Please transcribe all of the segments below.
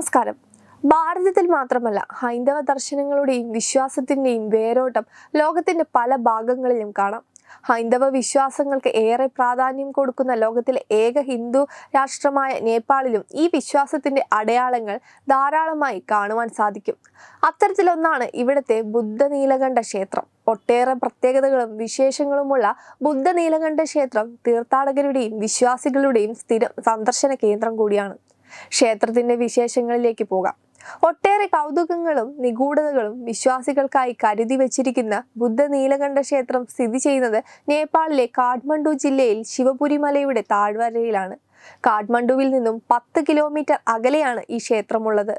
നമസ്കാരം. ഭാരതത്തിൽ മാത്രമല്ല ഹൈന്ദവ ദർശനങ്ങളുടെയും വിശ്വാസത്തിന്റെയും വേരോട്ടം ലോകത്തിന്റെ പല ഭാഗങ്ങളിലും കാണാം. ഹൈന്ദവ വിശ്വാസങ്ങൾക്ക് ഏറെ പ്രാധാന്യം കൊടുക്കുന്ന ലോകത്തിലെ ഏക ഹിന്ദു രാഷ്ട്രമായ നേപ്പാളിലും ഈ വിശ്വാസത്തിന്റെ അടയാളങ്ങൾ ധാരാളമായി കാണുവാൻ സാധിക്കും. അത്തരത്തിലൊന്നാണ് ഇവിടുത്തെ ബുദ്ധ നീലകണ്ഠ ക്ഷേത്രം. ഒട്ടേറെ പ്രത്യേകതകളും വിശേഷങ്ങളുമുള്ള ബുദ്ധ നീലകണ്ഠ ക്ഷേത്രം തീർത്ഥാടകരുടെയും വിശ്വാസികളുടെയും സ്ഥിരം സന്ദർശന കേന്ദ്രം കൂടിയാണ്. ക്ഷേത്രത്തിന്റെ വിശേഷങ്ങളിലേക്ക് പോകാം. ഒട്ടേറെ കൗതുകങ്ങളും നിഗൂഢതകളും വിശ്വാസികൾക്കായി കരുതി വച്ചിരിക്കുന്ന ബുദ്ധ നീലകണ്ഠ ക്ഷേത്രം സ്ഥിതി ചെയ്യുന്നത് നേപ്പാളിലെ കാഠ്മണ്ഡു ജില്ലയിൽ ശിവപുരി മലയുടെ താഴ്വരയിലാണ്. കാഠ്മണ്ഡുവിൽ നിന്നും പത്ത് കിലോമീറ്റർ അകലെയാണ് ഈ ക്ഷേത്രമുള്ളത്.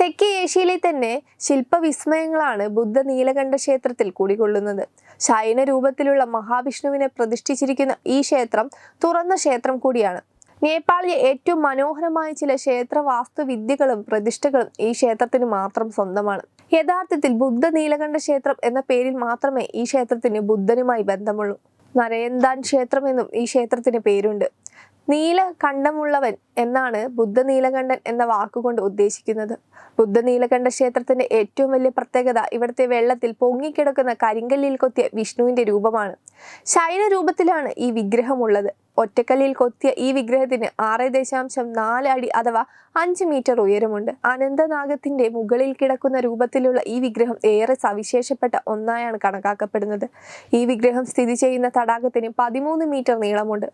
തെക്കേ ഏഷ്യയിലെ തന്നെ ശില്പവിസ്മയങ്ങളാണ് ബുദ്ധ നീലകണ്ഠ ക്ഷേത്രത്തിൽ കുടികൊള്ളുന്നത്. ശയന രൂപത്തിലുള്ള മഹാവിഷ്ണുവിനെ പ്രതിഷ്ഠിച്ചിരിക്കുന്ന ഈ ക്ഷേത്രം തുറന്ന ക്ഷേത്രം കൂടിയാണ്. നേപ്പാളിലെ ഏറ്റവും മനോഹരമായ ചില ക്ഷേത്ര വാസ്തുവിദ്യകളും പ്രതിഷ്ഠകളും ഈ ക്ഷേത്രത്തിന് മാത്രം സ്വന്തമാണ്. യഥാർത്ഥത്തിൽ ബുദ്ധ നീലകണ്ഠ ക്ഷേത്രം എന്ന പേരിൽ മാത്രമേ ഈ ക്ഷേത്രത്തിന് ബുദ്ധനുമായി ബന്ധമുള്ളൂ. നരയന്താൻ ക്ഷേത്രം എന്നും ഈ ക്ഷേത്രത്തിന് പേരുണ്ട്. നീലകണ്ഠമുള്ളവൻ എന്നാണ് ബുദ്ധ നീലകണ്ഠൻ എന്ന വാക്കുകൊണ്ട് ഉദ്ദേശിക്കുന്നത്. ബുദ്ധ നീലകണ്ഠ ക്ഷേത്രത്തിന്റെ ഏറ്റവും വലിയ പ്രത്യേകത ഇവിടുത്തെ വെള്ളത്തിൽ പൊങ്ങിക്കിടക്കുന്ന കരിങ്കല്ലിൽ കൊത്തിയ വിഷ്ണുവിന്റെ രൂപമാണ്. ശൈന രൂപത്തിലാണ് ഈ വിഗ്രഹമുള്ളത്. ഒറ്റക്കല്ലിൽ കൊത്തിയ ഈ വിഗ്രഹത്തിന് ആറ് ദശാംശം നാല് അടി അഥവാ അഞ്ച് മീറ്റർ ഉയരമുണ്ട്. അനന്തനാഗത്തിന്റെ മുകളിൽ കിടക്കുന്ന രൂപത്തിലുള്ള ഈ വിഗ്രഹം ഏറെ സവിശേഷപ്പെട്ട ഒന്നായാണ് കണക്കാക്കപ്പെടുന്നത്. ഈ വിഗ്രഹം സ്ഥിതി ചെയ്യുന്ന തടാകത്തിന് പതിമൂന്ന് മീറ്റർ നീളമുണ്ട്.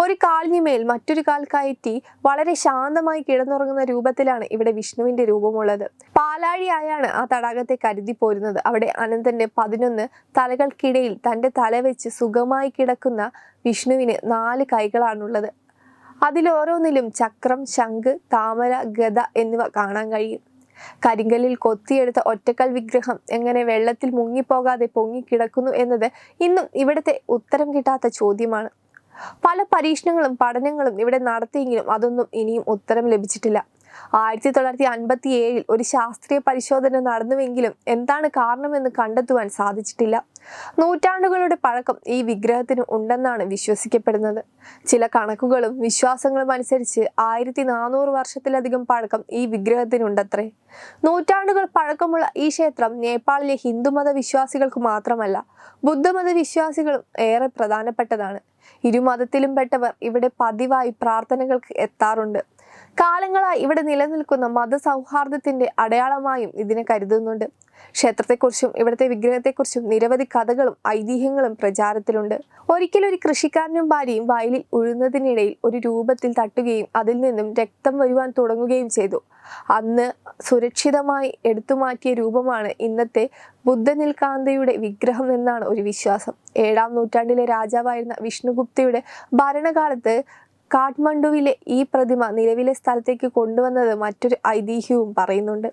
ഒരു കാലിനുമേൽ മറ്റൊരു കാൽ കയറ്റി വളരെ ശാന്തമായി കിടന്നുറങ്ങുന്ന രൂപത്തിലാണ് ഇവിടെ വിഷ്ണുവിന്റെ രൂപമുള്ളത്. പാലാഴിയായാണ് ആ തടാകത്തെ കരുതി പോരുന്നത്. അവിടെ അനന്തന്റെ പതിനൊന്ന് തലകൾക്കിടയിൽ തന്റെ തല വെച്ച് സുഖമായി കിടക്കുന്ന വിഷ്ണുവിന് നാല് കൈകളാണുള്ളത്. അതിലോരോന്നിലും ചക്രം ശംഖ് താമര ഗത എന്നിവ കാണാൻ കഴിയും. കരിങ്കലിൽ കൊത്തിയെടുത്ത ഒറ്റക്കൽ വിഗ്രഹം എങ്ങനെ വെള്ളത്തിൽ മുങ്ങിപ്പോകാതെ പൊങ്ങിക്കിടക്കുന്നു എന്നത് ഇന്നും ഇവിടുത്തെ ഉത്തരം കിട്ടാത്ത ചോദ്യമാണ്. പല പരീക്ഷണങ്ങളും പഠനങ്ങളും ഇവിടെ നടത്തിയെങ്കിലും അതൊന്നും ഇനിയും ഉത്തരം ലഭിച്ചിട്ടില്ല. ആയിരത്തി തൊള്ളായിരത്തി അൻപത്തി ഏഴിൽ ഒരു ശാസ്ത്രീയ പരിശോധന നടന്നുവെങ്കിലും എന്താണ് കാരണമെന്ന് കണ്ടെത്തുവാൻ സാധിച്ചിട്ടില്ല. നൂറ്റാണ്ടുകളുടെ പഴക്കം ഈ വിഗ്രഹത്തിന് ഉണ്ടെന്നാണ് വിശ്വസിക്കപ്പെടുന്നത്. ചില കണക്കുകളും വിശ്വാസങ്ങളും അനുസരിച്ച് ആയിരത്തി നാനൂറ് വർഷത്തിലധികം പഴക്കം ഈ വിഗ്രഹത്തിനുണ്ടത്രേ. നൂറ്റാണ്ടുകൾ പഴക്കമുള്ള ഈ ക്ഷേത്രം നേപ്പാളിലെ ഹിന്ദുമത വിശ്വാസികൾക്ക് മാത്രമല്ല ബുദ്ധമത വിശ്വാസികളും ഏറെ പ്രധാനപ്പെട്ടതാണ്. ഇരുമതത്തിലും പെട്ടവർ ഇവിടെ പതിവായി പ്രാർത്ഥനകൾക്ക് എത്താറുണ്ട്. കാലങ്ങളായി ഇവിടെ നിലനിൽക്കുന്ന മതസൗഹാർദ്ദത്തിന്റെ അടയാളമായും ഇതിനെ കരുതുന്നുണ്ട്. ക്ഷേത്രത്തെക്കുറിച്ചും ഇവിടുത്തെ വിഗ്രഹത്തെക്കുറിച്ചും നിരവധി കഥകളും ഐതിഹ്യങ്ങളും പ്രചാരത്തിലുണ്ട്. ഒരിക്കലും ഒരു കൃഷിക്കാരനും ഭാര്യയും വയലിൽ ഉഴുന്നതിനിടയിൽ ഒരു രൂപത്തിൽ തട്ടുകയും അതിൽ നിന്നും രക്തം വരുവാൻ തുടങ്ങുകയും ചെയ്തു. അന്ന് സുരക്ഷിതമായി എടുത്തുമാറ്റിയ രൂപമാണ് ഇന്നത്തെ ബുദ്ധനിൽകാന്തയുടെ വിഗ്രഹം എന്നാണ് ഒരു വിശ്വാസം. ഏഴാം നൂറ്റാണ്ടിലെ രാജാവായിരുന്ന വിഷ്ണുഗുപ്തയുടെ ഭരണകാലത്ത് കാഠ്മണ്ഡുവിലെ ഈ പ്രതിമ നിലവിലെ സ്ഥലത്തേക്ക് കൊണ്ടുവന്നത് മറ്റൊരു ഐതിഹ്യവും പറയുന്നുണ്ട്.